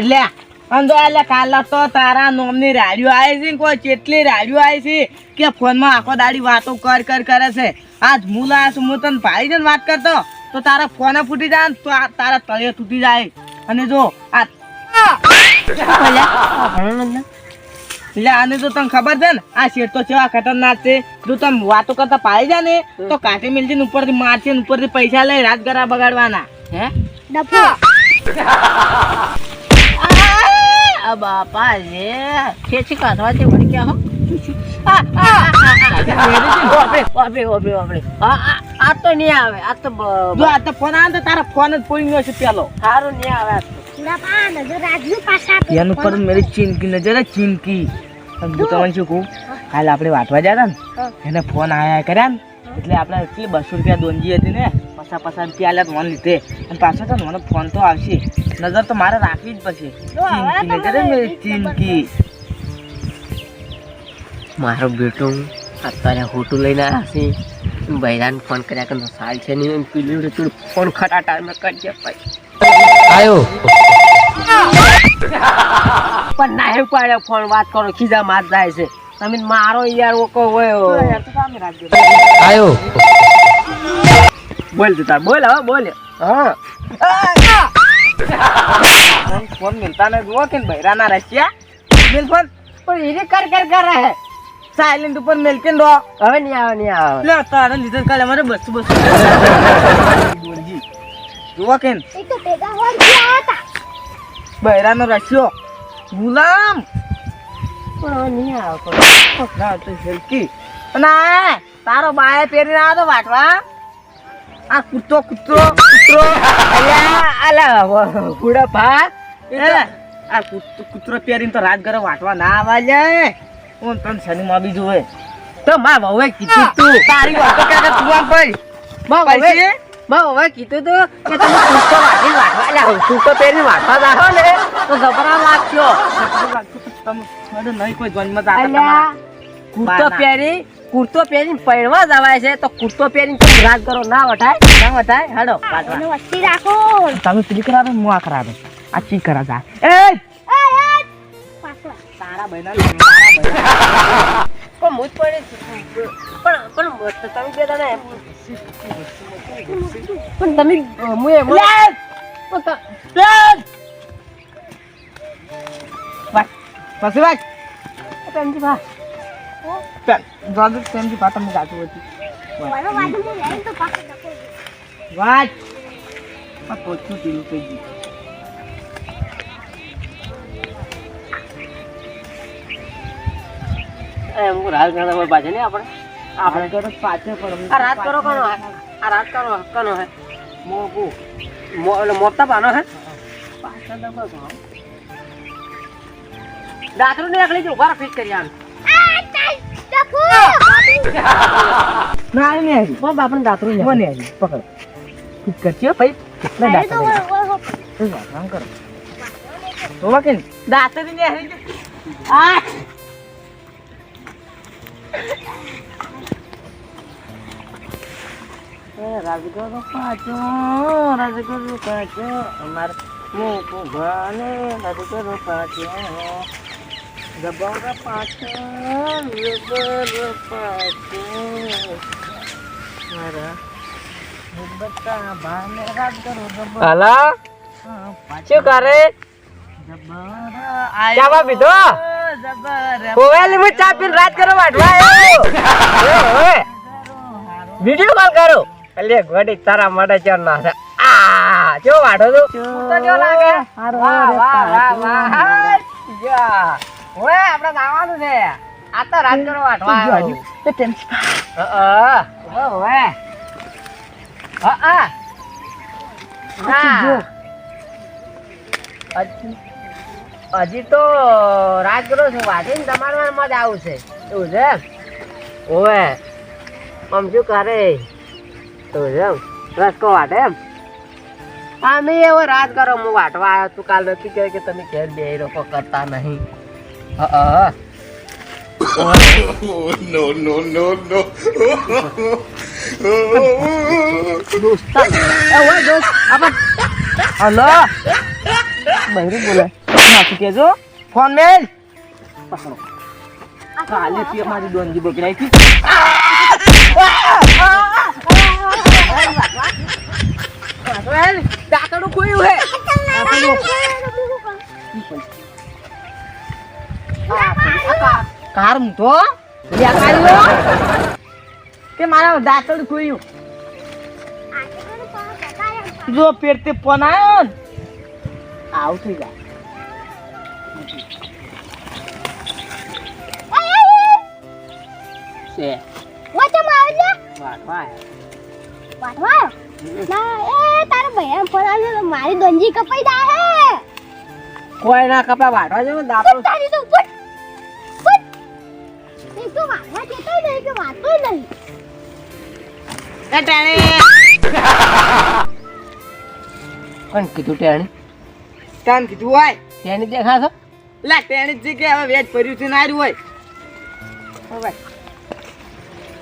એટલે અંદો એટલે કાલે તો તારા નોમની રાડિયો આવી છે કોઈ કેટલી રાડિયો આવી છે કે ફોનમાં આખો દાડી વાતો કર કર કરે છે. આજ મુલા છું હું તને ભાઈ ને વાત કરતો, તો તારા ફોને ફૂટી જાય તો તારા તળિયે તૂટી જાય. અને જો આ એટલે આને તો તને ખબર છે ને, આ શેઠ તો કેવા ખતરનાક છે. જો તમે વાતો કરતા પાડી જાય ને, તો કાઢી મિલશે ને ઉપરથી મારશે ને ઉપરથી પૈસા લઈ રાત ગરા બગાડવાના. હે? આ બાપા રે ખેંચી કાઢવા છે વળી ક્યાં હો આ, આ, આ, આ, આ. ઓપરે ઓપરે ઓપરે ઓપરે આ આ- આ તો નહીં આવે આ તો જો આ તો ફોન આવે તો તારા ફોન જ પડી ગયો છે પેલો સારું નહીં આવે એનું પર મેરી ચીનકી નજર હે, ચીનકી હું તમને શું કહું કાલે આપણે વાંચવા જતા ને એને ફોન આયા કર્યા ને એટલે આપણે બસો રૂપિયા દોનજી હતી ને પસા પાછા રૂપિયા આલ્યા મને લીધે. અને પાછો તો મને ફોન તો આવશે. નજર તો મારે રાખવી જ પછી ચિંકી નજર મેરી મારો બેટો અત્યારે હોટું લઈને આવ્યા છે. બૈરાને ફોન કર્યા કે સાલ છે નહીં એમ પેલું રે ફોન ખરા ટાઈમે કરજે ભાઈ. આયો. પણ ના એવું પાડે ફોન વાત કરો ખીજા માત જાય છે. તમે મારો યાર ઓકો હોય. આયો. બોલ તું તાર. બોલ હવે બોલ. હા. ફોન ફોન મિલતા ને જુઓ કે બૈરાના રશિયા મિલ ફોન. પણ એને કર કર કર હે સાયલેન્ટ ઉપર મેલકે રો હવે નહીં આવે નહીં આવે. લે તારે લીધે કાલે અમારે બસ બસ. બોલજી. જુઓ કે એ તો ભેગા હોય ગયા હતા. બૈરાનો રશિયો ગુલામ. પણ હવે નહીં આવે. ના તો હેલકી. ના તારો બાય પહેરીને આવ્યો તો વાટવા. આ કૂતરો કૂતરો કૂતરો. અલ્યા આલા ગુડા ભા. આ કૂત- કૂતરો પહેરીને તો રાત ઘરે વાટવા ના આવા જાય હું તને શનિમાં બી જોવે. તો માં વહુએ કીધું તું. તારી વાતો કાકા તું આમ ભાઈ માં વહુએ માં વહુએ કીધું તું કે તમે કૂતરો વાટીને વાટવા. અલ્યા કૂતરો પહેરીને વાટવા જાઓ ને? તો જબરા લાગશો તમે મને નહીં કોઈ જન્મ જાતા બાના. પહેરી કુર્તો પહેરીને પહેરવા જવાય છે તો કુર્તો પહેરીને તમે રાજ કરો. ના વઠાય ના વઠાય હેડો રાખો. તમે પેલી કરાવે હું આ કરાવે. આ ચી કરા જા. એ! તારા બહેના પણ હું જ પણ પણ તમે બે દાડા પણ તમે હું એમ પણ ત- પછી વાત પ્રેમજી વાત તમને જાતું હતી. વાત. આ પોચું પીલું થઈ ગયું. એમ હોય નહીં આપણે? આપણે તો પાછળ પણ આ રાત કરો કનો હે? આ રાત કરો કનો હે? મોગું. મો એટલે મોટા પાનો હે? પાછળ ભાવ. દાતરું ને એકલી જો ઊભા ફિટ કરી આમ. ના ને આવી મો બાપણ દાતરું ને મને આવી પકડ તું કરજો ભાઈ કેટલા દાતરું તો કામ કરો તો પાછો રાજગુરુ પાછો અમાર મો પાછો જબર પાછો જબર પાછો મારા બધા ભાને રાજગરો જબર હલા શું કરે ચા બા પીધો? મોબાઈલમાં ચા પીને રાત કરો વાટવા આવ્યો વિડિયો કોલ કરો અલે ઘડી તારા માટે ચર ના આ જો તું જો લાગે વાહ વાહ વાહ વાહ જા ઓએ આપણે જવાનું છે. આ તો રાત કરો વાટવા આવ્યો. અ ઓએ અ આ હજી તો રાજગરો છે. વાંચીને તમારા માં જ આવું છે એવું છે? ઓવે. આમ શું કરે? એવું છે? રસકો વાટે એમ? અમે એવો રાજ કરો. હું વાટવા આવ્યો તું કાલ નક્કી કરે કે તમે ઘેર બે લોકો કરતા નહીં. હ no no no no દોસ્ત એ ઓય દોસ્ત આપણે હલો બહેરું બોલે નાખી કેજો ફોન મેલ પકડો કાલે થી અમારી ડોનજી બગડાઈ હતી દાંતડું ખોયું હે કાર મૂકો કે મારા દાંતડ ખોયું જો પેટ તે ફોન આવ્યો ને આવું થઈ જાય. છે. વાંચો આવે છે વાટવા ના એ તારા ભૈયા ફોન આવ્યો મારી દંજી કપાઈ દા હે કોઈ ના કપડા વાટવા જો ફૂટ તારી તો ફૂટ ફૂટ એ તો વાંચવા જતો નહીં કે વાંચતો નહીં ટાણે કોણ કીધું ટેણી કામ કીધું હોય ટેણી દેખાશો લા ટેણી જ જગ્યાએ હવે વેજ ભર્યું છે ના હોય હવે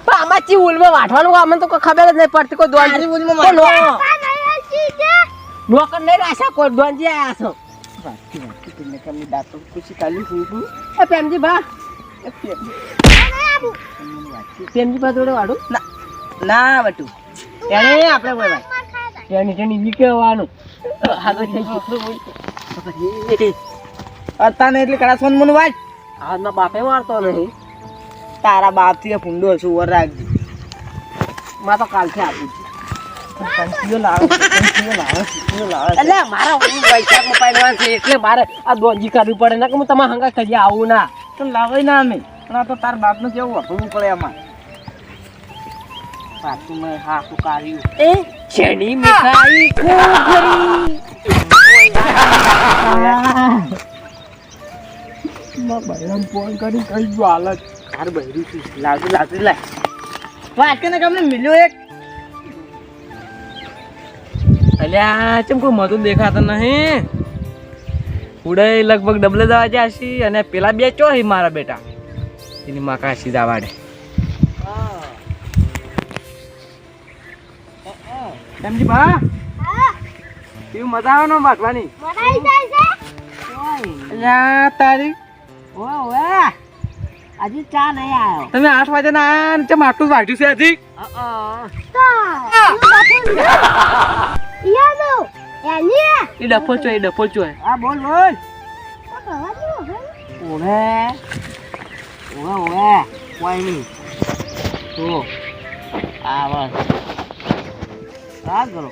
પણ આમાં ચી ઉલમાં વાટવાનું અમને તો કોઈ ખબર જ નહીં પડતી કોઈ આની ઉલમાં કોઈ નો- આ નહીં હસી છે નોકર નહીં રાખ્યા કોઈ દોંજી આયા છો વાટકી વાટકી તમને કમી દાંતો ખુશી કાલી છું છું પ્રેમજી ભા તમને પ્રેમજી ભા જોડે વાડું ના ના બટુ. એને આપણે બોલ ભાઈ માર નીકળવાનું આગળ થઈ ગયું અત્યારે એટલે કડા સોન મને વાજ આજના બાપે મારતો નહીં. તારા બાપથી ફૂંડો હશું વર રાખજે. માં તો કાલથી આપું છું. મારા વૈશાખમાં એટલે મારે આ દોજી કરવી પડે. ને કે હું તમારે હંગા કરી આવું ના. તો લાવે ના અમે. પણ આ તો તાર બાપનું કેવું વાપરવું પડે આમાં? પાછું મેં હા શું કર્યું એ? છેડી મીઠાઈ ખૂબ ફોન કરી કઈ ગયો હાલત? તાર બહેરું છું. લાવજો લાવજો લાવ વાટકે ને તમને મિલ્યો એક? અલ્યા ચમ કોઈ મધુ દેખાતો નહીં? ઉડે લગભગ ડબલે દવા જાશી અને પેલા બે ચો હી મારા બેટા. એની માં કાશી દાવાડે સમજી બા હા કેવું મજા આવે ને માગવાની મરાઈ જાય છે અલ્યા તારી આજે ચા નહીં આવ્યો તમે આઠ વાગે ના આયા ને ચમ આટલું વાટ્યું છે હજી એ ડફો છો એ ડફો છો હા બોલ બોલ ઓવે ઓવે કોઈ નહીં. તો આ બસ આ કરો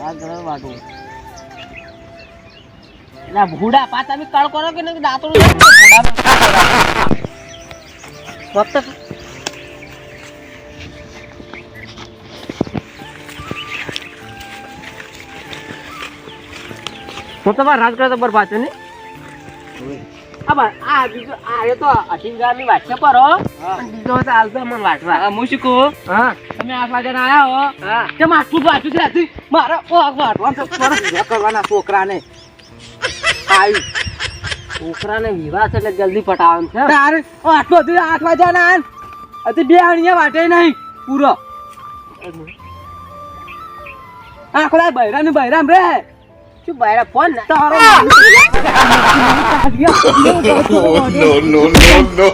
આ કરો વાટું એટલે ભૂડા પાછા બી કળ કરો કે નહીં દાંતો ફક્ત હું તમારે રાજ કરતો પર પાછો ને? આ બીજો આ તો અઠીંગારની વાટશે પર હો. બીજો તો મને વાટવા હા હું શું કહું? હા. તમે આઠ વાગે હો. હા. કેમ આટલું જ છે હજી? મારા ઓ વાટવાનું વિવાહ કરવાના છોકરાને. આવ્યું છોકરાને વિવાહ છે એટલે જલ્દી પટાવવાનું છે. તારે આટલું હતું આઠ વાગ્યા ના? હજી બે અણિયા વાટે નહીં. પૂરો. આખો બૈરામ ને બૈરામ રે. શું બહાર ફોન ના તારો no, no, no, no.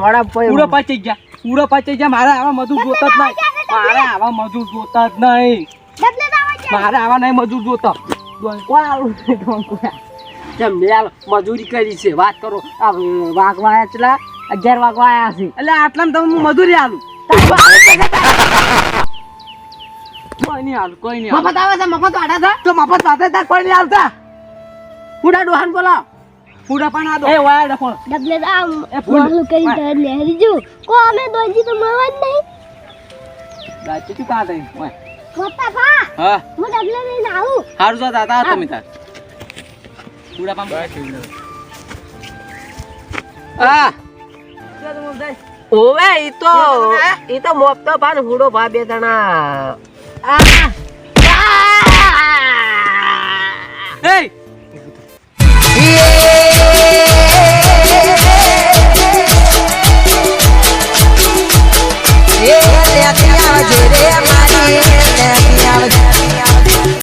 મોડા પૂરો પચી ગયા પૂરો પચી ગયા મારે આવા મજૂર જોતા જ નહીં. મારે આવા મજૂર જોતા જ નહીં. મારે આવા નહીં મજૂર જોતા. મજૂરી કરી છે. વાત કરો. આ વાગવા એટલા અગિયાર વાગવા આવ્યા છે. એટલે આટલા તમે મજૂરી આલું. કોઈ નહીં આલું કોઈ નહીં મફત આવે છે મફત વાડા છે? તો મફત સાથે તાર કોઈ નહીં આલતા પૂડા ડોહાન બોલાવ પૂરા પણ આ દો. એ વાયા ડફો ડબલે ફૂલ. મોલું કરી કો અમે દોજી તો મળવા જ નહીં. દાચી તું તા તઈ ઓય. મોટા ભા હા. હું ડબલે લઈને આવું. હારું જો દાતા તમે તાર. પૂરા પણ હા. ઓવે ઈ તો ઈ તો મોપતો ભાન હુડો ભા બે જણા. Ah! Yeah, yeah, yeah, yeah.